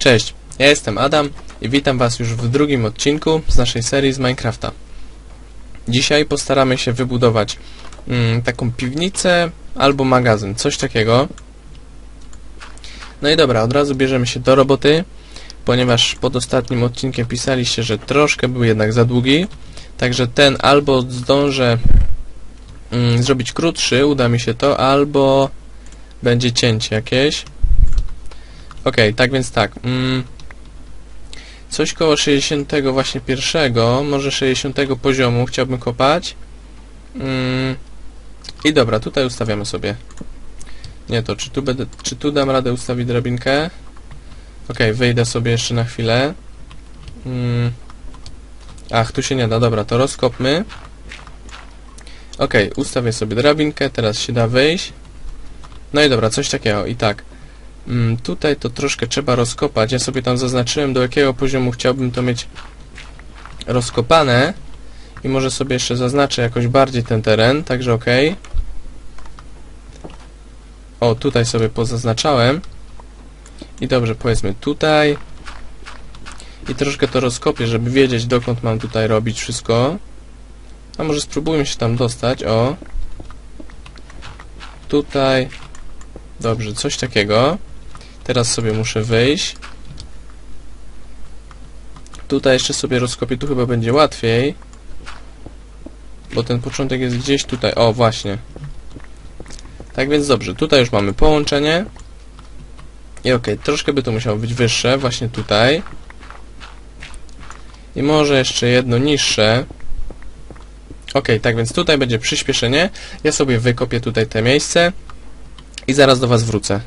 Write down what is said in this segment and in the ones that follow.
Cześć, ja jestem Adam i witam Was już w drugim odcinku z naszej serii z Minecrafta. Dzisiaj postaramy się wybudować mm, taką piwnicę albo magazyn, coś takiego. No i dobra, od razu bierzemy się do roboty, ponieważ pod ostatnim odcinkiem pisaliście, że troszkę był jednak za długi, także ten albo zdążę mm, zrobić krótszy, uda mi się to, albo będzie cięcie jakieś. Okej, tak więc tak. Mm, coś koło 60 właśnie pierwszego, może 60 poziomu chciałbym kopać. Mm, I dobra, tutaj ustawiamy sobie. Nie to, czy tu, będę, czy tu dam radę ustawić drabinkę? Okej, wyjdę sobie jeszcze na chwilę. Mm, ach, tu się nie da, dobra, to rozkopmy. Okej, ustawię sobie drabinkę, teraz się da wyjść. No i dobra, coś takiego. I tak. Mm, tutaj to troszkę trzeba rozkopać. Ja sobie tam zaznaczyłem, do jakiego poziomu chciałbym to mieć rozkopane. I może sobie jeszcze zaznaczę jakoś bardziej ten teren, także ok. O, tutaj sobie pozaznaczałem. I dobrze, powiedzmy tutaj. I troszkę to rozkopię, żeby wiedzieć, dokąd mam tutaj robić wszystko. A może spróbujmy się tam dostać, o. Tutaj. Dobrze, coś takiego. Teraz sobie muszę wyjść. Tutaj jeszcze sobie rozkopię, tu chyba będzie łatwiej. Bo ten początek jest gdzieś tutaj. O, właśnie. Tak więc dobrze, tutaj już mamy połączenie. I okej, troszkę by to musiało być wyższe, właśnie tutaj. I może jeszcze jedno niższe. Okej, tak więc tutaj będzie przyspieszenie. Ja sobie wykopię tutaj te miejsce. I zaraz do Was wrócę.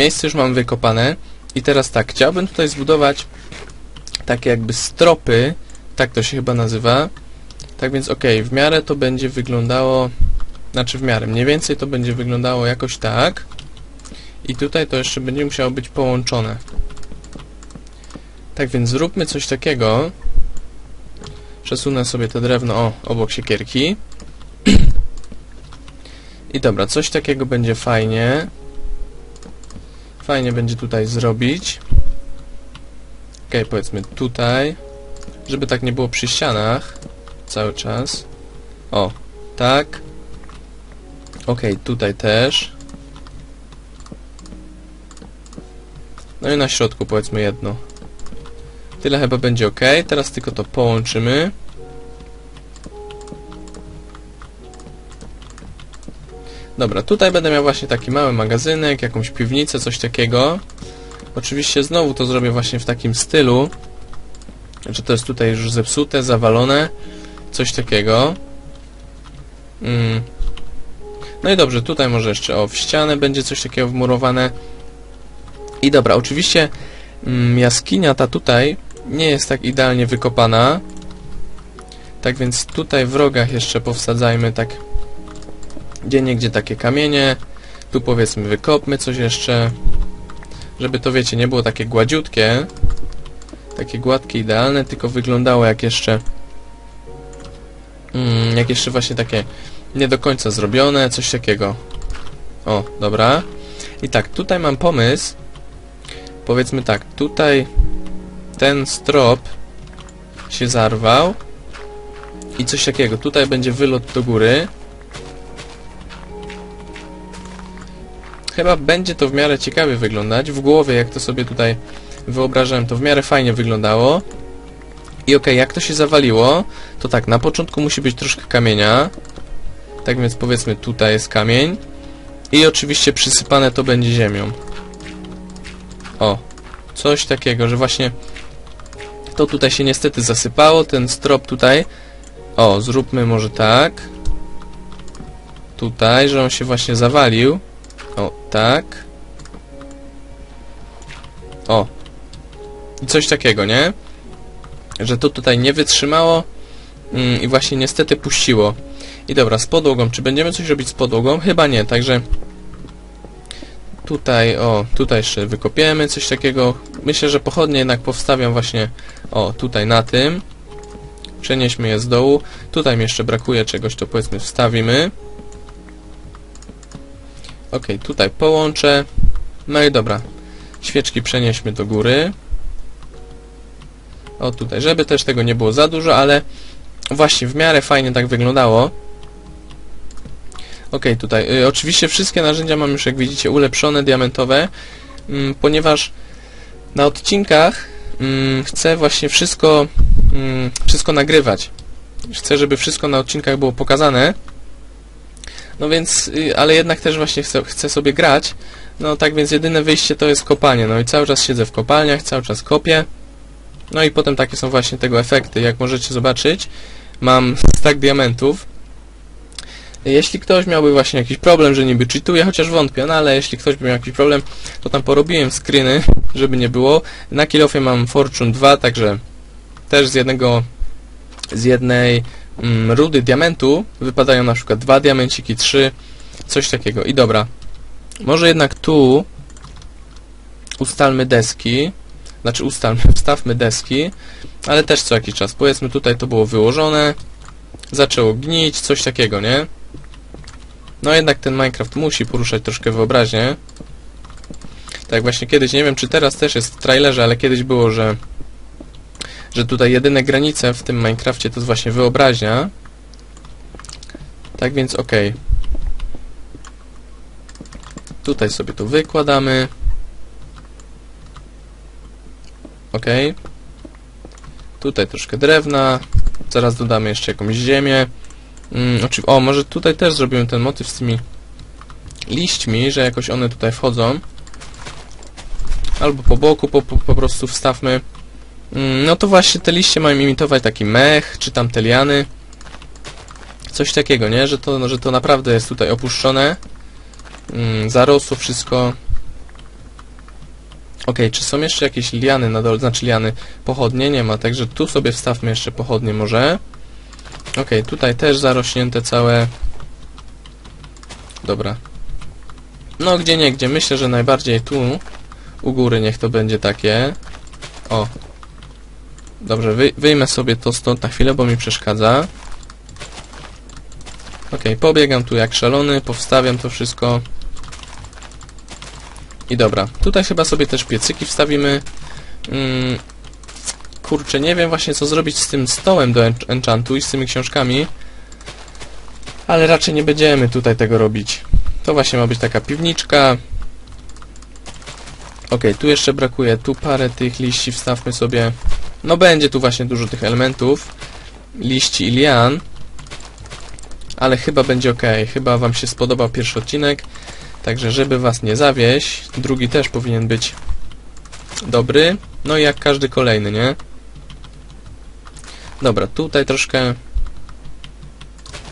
Miejsce już mam wykopane i teraz tak, chciałbym tutaj zbudować takie jakby stropy, tak to się chyba nazywa. Tak więc okej, w miarę to będzie wyglądało, znaczy w miarę, mniej więcej to będzie wyglądało jakoś tak. I tutaj to jeszcze będzie musiało być połączone. Tak więc zróbmy coś takiego. Przesunę sobie to drewno, o, obok siekierki. I dobra, coś takiego będzie fajnie. Fajnie będzie tutaj zrobić. Ok, powiedzmy tutaj. Żeby tak nie było przy ścianach cały czas. O, tak. Okej, tutaj też. No i na środku powiedzmy jedno. Tyle chyba będzie ok. Teraz tylko to połączymy. Dobra, tutaj będę miał właśnie taki mały magazynek, jakąś piwnicę, coś takiego. Oczywiście znowu to zrobię właśnie w takim stylu, że to jest tutaj już zepsute, zawalone, coś takiego. Mm. No i dobrze, tutaj może jeszcze o, w ścianę będzie coś takiego wmurowane. I dobra, oczywiście mm, jaskinia ta tutaj nie jest tak idealnie wykopana. Tak więc tutaj w rogach jeszcze powsadzajmy tak gdzie niegdzie takie kamienie. Tu powiedzmy wykopmy coś jeszcze. Żeby to wiecie, nie było takie gładziutkie. Takie gładkie, idealne, tylko wyglądało jak jeszcze mm, jak jeszcze właśnie takie nie do końca zrobione, coś takiego. O, dobra. I tak, tutaj mam pomysł. Powiedzmy tak, tutaj ten strop się zarwał i coś takiego. Tutaj będzie wylot do góry. Chyba będzie to w miarę ciekawie wyglądać. W głowie, jak to sobie tutaj wyobrażałem, to w miarę fajnie wyglądało. I okej, jak to się zawaliło, to tak, na początku musi być troszkę kamienia. Tak więc powiedzmy, tutaj jest kamień. I oczywiście przysypane to będzie ziemią. O, coś takiego, że właśnie to tutaj się niestety zasypało, ten strop tutaj. O, zróbmy może tak. Tutaj, że on się właśnie zawalił. O, tak. O. I coś takiego, nie? Że to tutaj nie wytrzymało mm, i właśnie niestety puściło. I dobra, z podłogą. Czy będziemy coś robić z podłogą? Chyba nie, także tutaj, o, tutaj jeszcze wykopiemy coś takiego. Myślę, że pochodnie jednak powstawiam właśnie, o, tutaj na tym. Przenieśmy je z dołu. Tutaj mi jeszcze brakuje czegoś, to powiedzmy wstawimy. Ok, tutaj połączę. No i dobra. Świeczki przenieśmy do góry. O tutaj, żeby też tego nie było za dużo, ale właśnie w miarę fajnie tak wyglądało. Ok, tutaj. Y, oczywiście wszystkie narzędzia mam już, jak widzicie, ulepszone, diamentowe, mm, ponieważ na odcinkach mm, chcę właśnie wszystko, mm, wszystko nagrywać. Chcę, żeby wszystko na odcinkach było pokazane. No więc, y, ale jednak też właśnie chcę, chcę sobie grać. No tak więc jedyne wyjście to jest kopanie. No i cały czas siedzę w kopalniach, cały czas kopię. No i potem takie są właśnie tego efekty. Jak możecie zobaczyć, mam stack diamentów. Jeśli ktoś miałby właśnie jakiś problem, że niby cheatuje, chociaż wątpię, no ale jeśli ktoś by miał jakiś problem, to tam porobiłem screeny, żeby nie było. Na kilofie mam Fortune 2, także też z jednego, z jednej rudy diamentu wypadają na przykład dwa diamenciki, trzy, coś takiego. I dobra, może jednak tu ustalmy deski, znaczy ustalmy, wstawmy deski, ale też co jakiś czas. Powiedzmy tutaj to było wyłożone, zaczęło gnić, coś takiego, nie? No jednak ten Minecraft musi poruszać troszkę wyobraźnię. Tak właśnie kiedyś, nie wiem czy teraz też jest w trailerze, ale kiedyś było, że że tutaj jedyne granice w tym Minecrafcie to jest właśnie wyobraźnia. Tak więc. Okay. Tutaj sobie to wykładamy. Ok. Tutaj troszkę drewna. Zaraz dodamy jeszcze jakąś ziemię. Mm, o, może tutaj też zrobimy ten motyw z tymi liśćmi, że jakoś one tutaj wchodzą. Albo po boku po, po, po prostu wstawmy. Mm, no to właśnie te liście mają imitować taki mech, czy tam te liany. Coś takiego, nie? Że to, no, że to naprawdę jest tutaj opuszczone. Mm, zarosło wszystko. Ok, czy są jeszcze jakieś liany na dole, znaczy liany, pochodnie? Nie ma, także tu sobie wstawmy jeszcze pochodnie może. Ok, tutaj też zarośnięte całe. Dobra. No, gdzie nie, gdzie. Myślę, że najbardziej tu, u góry niech to będzie takie. O. Dobrze, wy, wyjmę sobie to stąd na chwilę, bo mi przeszkadza. Ok, pobiegam tu jak szalony, powstawiam to wszystko. I dobra, tutaj chyba sobie też piecyki wstawimy. Mm, kurczę, nie wiem właśnie co zrobić z tym stołem do ench enchantu i z tymi książkami. Ale raczej nie będziemy tutaj tego robić. To właśnie ma być taka piwniczka. Ok, tu jeszcze brakuje, tu parę tych liści wstawmy sobie. No będzie tu właśnie dużo tych elementów. Liści i lian. Ale chyba będzie ok, chyba wam się spodobał pierwszy odcinek. Także żeby was nie zawieść, drugi też powinien być dobry. No i jak każdy kolejny, nie? Dobra, tutaj troszkę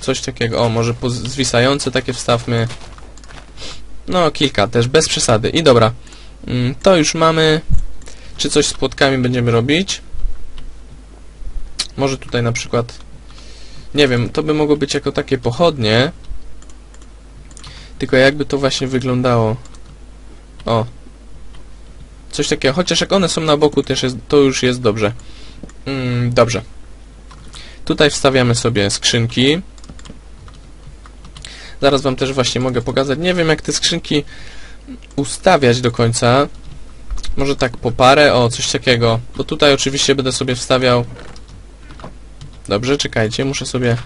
coś takiego, o może zwisające takie wstawmy. No kilka też, bez przesady. I dobra, mm, to już mamy. Czy coś z płotkami będziemy robić? Może tutaj na przykład, nie wiem, to by mogło być jako takie pochodnie. Tylko jakby to właśnie wyglądało. O. Coś takiego, chociaż jak one są na boku, też jest, to już jest dobrze. Mm, dobrze. Tutaj wstawiamy sobie skrzynki. Zaraz wam też właśnie mogę pokazać. Nie wiem jak te skrzynki ustawiać do końca. Może tak po parę, o coś takiego. Bo tutaj oczywiście będę sobie wstawiał... Dobrze, czekajcie, muszę sobie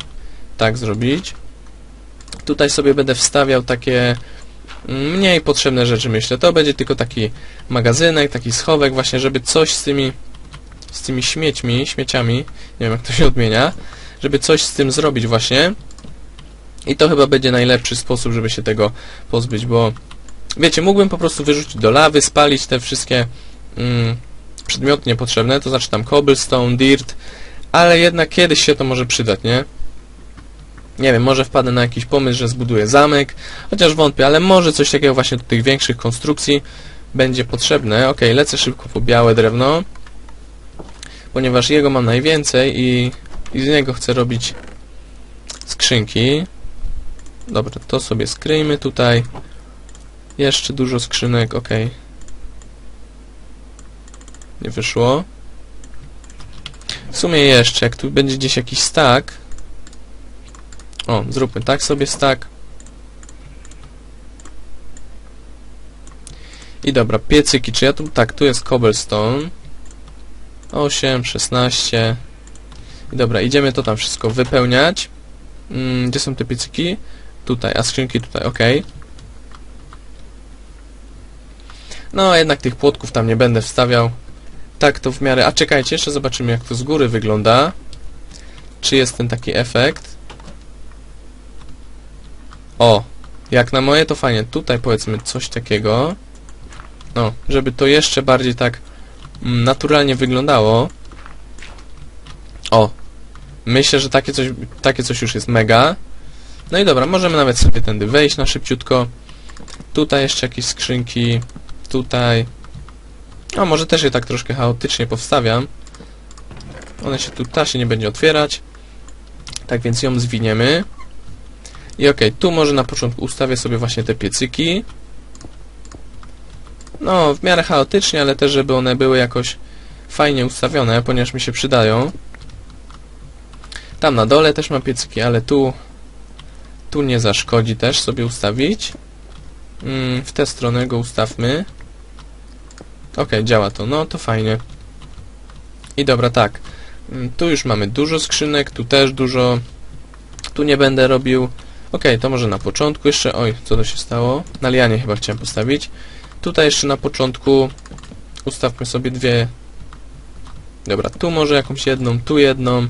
tak zrobić. Tutaj sobie będę wstawiał takie mniej potrzebne rzeczy, myślę. To będzie tylko taki magazynek, taki schowek właśnie, żeby coś z tymi z tymi śmiećmi, śmieciami, nie wiem jak to się odmienia, żeby coś z tym zrobić właśnie. I to chyba będzie najlepszy sposób, żeby się tego pozbyć, bo wiecie, mógłbym po prostu wyrzucić do lawy, spalić te wszystkie mm, przedmioty niepotrzebne, to znaczy tam cobblestone, dirt, ale jednak kiedyś się to może przydać, nie? Nie wiem, może wpadnę na jakiś pomysł, że zbuduję zamek, chociaż wątpię, ale może coś takiego właśnie do tych większych konstrukcji będzie potrzebne. Ok, lecę szybko po białe drewno, ponieważ jego mam najwięcej i, i z niego chcę robić skrzynki. Dobra, to sobie skryjmy tutaj. Jeszcze dużo skrzynek, ok. Nie wyszło. W sumie jeszcze, jak tu będzie gdzieś jakiś stack. O, zróbmy tak sobie stack. I dobra, piecyki, czy ja tu... Tak, tu jest cobblestone. 8, 16. I dobra, idziemy to tam wszystko wypełniać. Mm, gdzie są te piecyki? Tutaj, a skrzynki tutaj, ok. No, jednak tych płotków tam nie będę wstawiał. Tak to w miarę... A czekajcie, jeszcze zobaczymy jak to z góry wygląda. Czy jest ten taki efekt. O, jak na moje to fajnie. Tutaj powiedzmy coś takiego. No, żeby to jeszcze bardziej tak mm, naturalnie wyglądało. O, myślę, że takie coś, takie coś już jest mega. No i dobra, możemy nawet sobie tędy wejść na szybciutko. Tutaj jeszcze jakieś skrzynki. Tutaj. O, może też je tak troszkę chaotycznie powstawiam. One się tu, ta się nie będzie otwierać. Tak więc ją zwiniemy. I okej, tu może na początku ustawię sobie właśnie te piecyki. No, w miarę chaotycznie, ale też, żeby one były jakoś fajnie ustawione, ponieważ mi się przydają. Tam na dole też mam piecyki, ale tu tu nie zaszkodzi też sobie ustawić. Mm, w tę stronę go ustawmy. Ok, działa to. No, to fajnie. I dobra, tak. Mm, Tu już mamy dużo skrzynek, tu też dużo. Tu nie będę robił. Ok, to może na początku jeszcze. Oj, co to się stało? Na lianie chyba chciałem postawić. Tutaj jeszcze na początku ustawmy sobie dwie. Dobra, tu może jakąś jedną, tu jedną,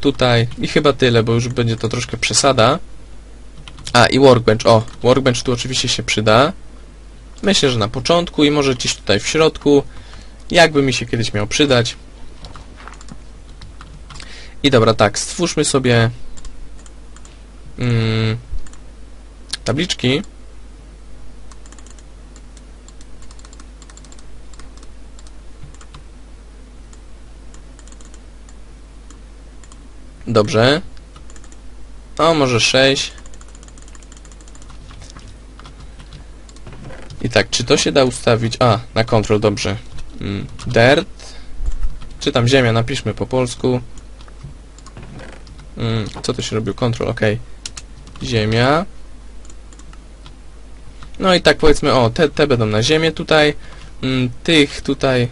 tutaj i chyba tyle, bo już będzie to troszkę przesada. A, i workbench. O, workbench tu oczywiście się przyda. Myślę, że na początku i może gdzieś tutaj w środku. Jakby mi się kiedyś miał przydać. I dobra, tak, stwórzmy sobie mm, tabliczki. Dobrze. O, może 6. tak, czy to się da ustawić? A, na control, dobrze. Mm, dirt. Czy tam ziemia, napiszmy po polsku. Mm, co to się robił? Control, ok. Ziemia. No i tak powiedzmy, o, te, te będą na ziemię tutaj. Mm, tych tutaj,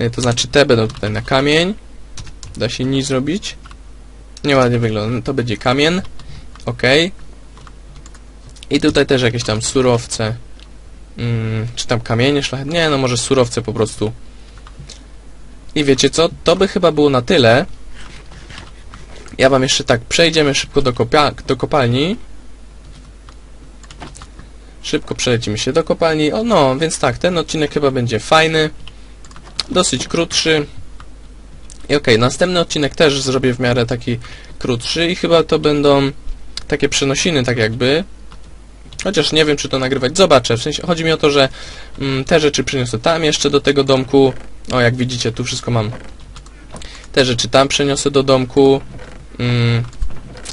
y, to znaczy te będą tutaj na kamień. Da się nic zrobić. Nieładnie wygląda, no to będzie kamień. ok. I tutaj też jakieś tam surowce, mm, czy tam kamienie szlachetne, nie no może surowce po prostu. I wiecie co, to by chyba było na tyle. Ja wam jeszcze tak, przejdziemy szybko do, do kopalni. Szybko przelecimy się do kopalni. O no, więc tak, ten odcinek chyba będzie fajny. Dosyć krótszy. I okej, następny odcinek też zrobię w miarę taki krótszy i chyba to będą takie przenosiny, tak jakby. Chociaż nie wiem, czy to nagrywać. Zobaczę. W sensie, chodzi mi o to, że mm, te rzeczy przyniosę tam jeszcze do tego domku. O, jak widzicie, tu wszystko mam. Te rzeczy tam przeniosę do domku. Mm,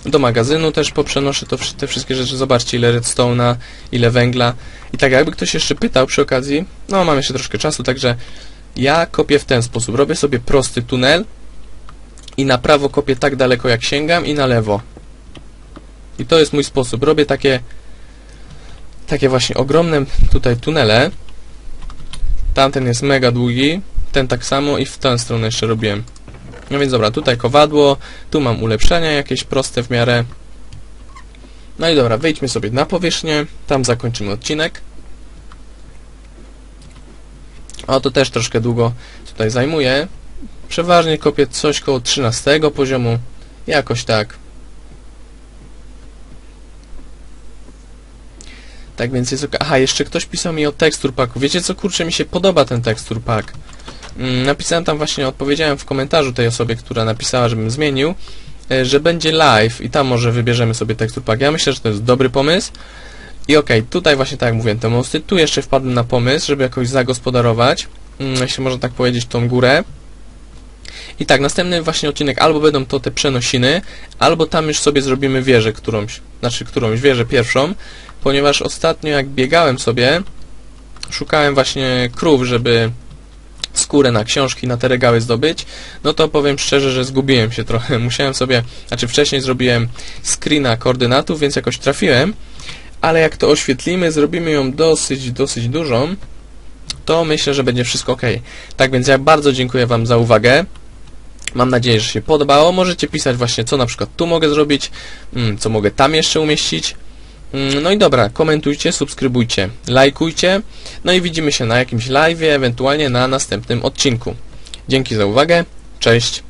do magazynu też poprzenoszę to, te wszystkie rzeczy. Zobaczcie, ile redstone'a, ile węgla. I tak jakby ktoś jeszcze pytał przy okazji, no mam jeszcze troszkę czasu, także ja kopię w ten sposób. Robię sobie prosty tunel i na prawo kopię tak daleko jak sięgam i na lewo. I to jest mój sposób. Robię takie takie właśnie ogromne tutaj tunele. Tamten jest mega długi, ten tak samo i w tę stronę jeszcze robiłem. No więc dobra, tutaj kowadło, tu mam ulepszenia jakieś proste w miarę. No i dobra, wejdźmy sobie na powierzchnię, tam zakończymy odcinek. O, to też troszkę długo tutaj zajmuje. Przeważnie kopię coś koło 13 poziomu, jakoś tak. Tak więc jest ok. Aha, jeszcze ktoś pisał mi o tekstur packu. Wiecie co, kurczę, mi się podoba ten tekstur pack. Mm, napisałem tam właśnie, odpowiedziałem w komentarzu tej osobie, która napisała, żebym zmienił, e, że będzie live i tam może wybierzemy sobie tekstur pack. Ja myślę, że to jest dobry pomysł. I okej, tutaj właśnie tak jak mówiłem, te mosty. Tu jeszcze wpadłem na pomysł, żeby jakoś zagospodarować, mm, jeśli można tak powiedzieć, tą górę. I tak, następny właśnie odcinek albo będą to te przenosiny, albo tam już sobie zrobimy wieżę którąś, znaczy którąś wieżę pierwszą, ponieważ ostatnio jak biegałem sobie, szukałem właśnie krów, żeby skórę na książki, na te regały zdobyć, no to powiem szczerze, że zgubiłem się trochę. Musiałem sobie, znaczy wcześniej zrobiłem screena koordynatów, więc jakoś trafiłem, ale jak to oświetlimy, zrobimy ją dosyć, dosyć dużą, to myślę, że będzie wszystko ok. Tak więc ja bardzo dziękuję Wam za uwagę. Mam nadzieję, że się podobało. Możecie pisać właśnie, co na przykład tu mogę zrobić, mm, co mogę tam jeszcze umieścić. Mm, No i dobra, komentujcie, subskrybujcie, lajkujcie. No i widzimy się na jakimś live, ewentualnie na następnym odcinku. Dzięki za uwagę. Cześć.